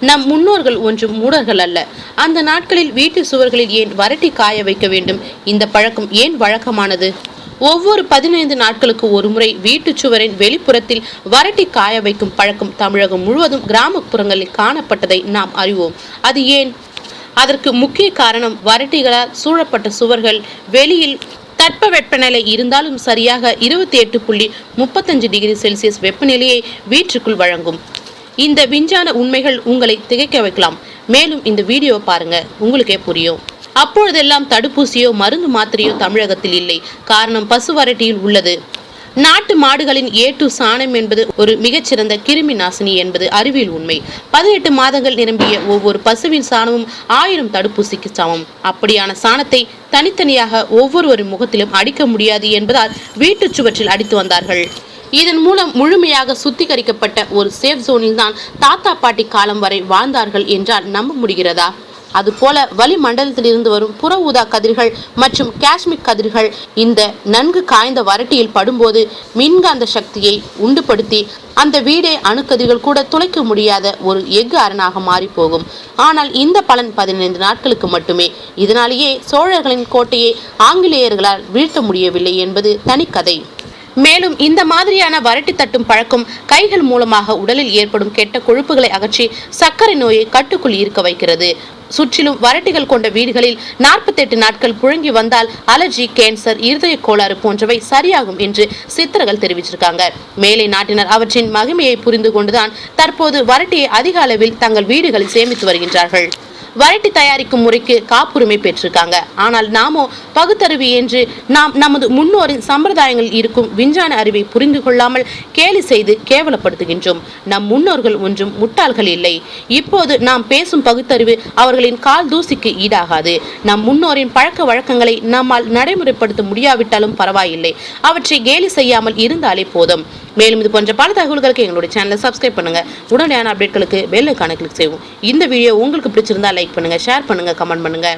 நம் முன்னோர்கள் ஒன்றும் மூடர்கள் அல்ல. அந்த நாட்களில் வீட்டு சுவர்களில் ஏன் வரட்டி காய வைக்க வேண்டும்? இந்த பழக்கம் ஏன் வழக்கமானது? ஒவ்வொரு பதினைந்து நாட்களுக்கு ஒருமுறை வீட்டுச் சுவரின் வெளிப்புறத்தில் வரட்டி காய வைக்கும் பழக்கம் தமிழகம் முழுவதும் கிராமப்புறங்களில் காணப்பட்டதை நாம் அறிவோம். அது ஏன்? அதற்கு முக்கிய காரணம் வரட்டிகளால் சூழப்பட்ட சுவர்கள் வெளியில் தட்பவெப்பநிலை இருந்தாலும் சரியாக இருபத்தி எட்டு புள்ளி முப்பத்தஞ்சு டிகிரி செல்சியஸ் வெப்பநிலையை வீட்டுக்குள் வழங்கும். இந்த விஞ்ஞான உண்மைகள் உங்களை திகைக்க வைக்கலாம். மேலும் இந்த வீடியோ பாருங்க. உங்களுக்கே புரியும். அப்பொழுதெல்லாம் தடுப்பூசியோ மருந்து மாத்திரையோ தமிழகத்தில் இல்லை. காரணம் பசு வரட்டியில் உள்ளது. நாட்டு மாடுகளின் ஏ டு சாணம் என்பது ஒரு மிகச்சிறந்த கிருமி நாசினி என்பது அறிவியல் உண்மை. பதினெட்டு மாதங்கள் நிரம்பிய ஒவ்வொரு பசுவின் சாணமும் ஆயிரம் தடுப்பூசிக்கு சமம். அப்படியான சாணத்தை தனித்தனியாக ஒவ்வொருவரின் முகத்திலும் அடிக்க முடியாது என்பதால் வீட்டுச் சுவற்றில் அடித்து வந்தார்கள். இதன் மூலம் முழுமையாக சுத்திகரிக்கப்பட்ட ஒரு சேஃப் ஜோனில் தான் தாத்தா பாட்டி காலம் வரை வாழ்ந்தார்கள் என்றால் நம்ப முடிகிறதா? அதுபோல வளிமண்டலத்திலிருந்து வரும் புற ஊதா கதிர்கள் மற்றும் காஷ்மீர் கதிர்கள் இந்த நன்கு காய்ந்த வரட்டியில் படும்போது மின்காந்த சக்தியை உண்டுபடுத்தி அந்த வீடே அணுக்கதிர்கள் கூட துளைக்க முடியாத ஒரு எஃகு அரணாக மாறி போகும் ஆனால் இந்த பலன் பதினைந்து நாட்களுக்கு மட்டுமே. இதனாலேயே சோழர்களின் கோட்டையை ஆங்கிலேயர்களால் வீழ்த்த முடியவில்லை என்பது தனிக்கதை. மேலும் இந்த மாதிரியான வரட்டி தட்டும் பழக்கம் கைகள் மூலமாக உடலில் ஏற்படும் கெட்ட கொழுப்புகளை அகற்றி சர்க்கரை நோயை கட்டுக்குள் இருக்க வைக்கிறது. சுற்றிலும் வரட்டிகள் கொண்ட வீடுகளில் நாற்பத்தெட்டு நாட்கள் புழங்கி வந்தால் அலர்ஜி கேன்சர் இருதய கோளாறு போன்றவை சரியாகும் என்று சித்தர்கள் தெரிவிச்சிருக்காங்க. மேலை நாட்டினர் அவற்றின் மகிமையை புரிந்து கொண்டுதான் தற்போது வரட்டியை அதிக அளவில் தங்கள் வீடுகளில் சேமித்து வருகின்றார்கள். வரட்டி தயாரிக்கும் முறைக்கு காப்புரிமை பெற்றிருக்காங்க. ஆனால் நாமோ பகுத்தறிவு என்று நாம் நமது முன்னோரின் சம்பிரதாயங்கள் இருக்கும் விஞ்ஞான அறிவை புரிந்து கொள்ளாமல் கேலி செய்து கேவலப்படுத்துகின்றோம். நம் முன்னோர்கள் ஒன்றும் முட்டாள்கள் இல்லை. இப்போது நாம் பேசும் பகுத்தறிவு அவர்களின் கால் தூசிக்கு ஈடாகாது. நம் முன்னோரின் பழக்க வழக்கங்களை நம்மால் நடைமுறைப்படுத்த முடியாவிட்டாலும் பரவாயில்லை. அவற்றை கேலி செய்யாமல் இருந்தாலே போதும். மேலும் இது போன்ற பல தகவல்களுக்கு எங்களுடைய சேனலை சப்ஸ்கிரைப் பண்ணுங்க. உடனடியான அப்டேட்களுக்கு பெல் கிளிக் செய்வோம் இந்த வீடியோ உங்களுக்கு பிடிச்சிருந்தா லைக் பண்ணுங்க ஷேர் பண்ணுங்க கமெண்ட் பண்ணுங்க.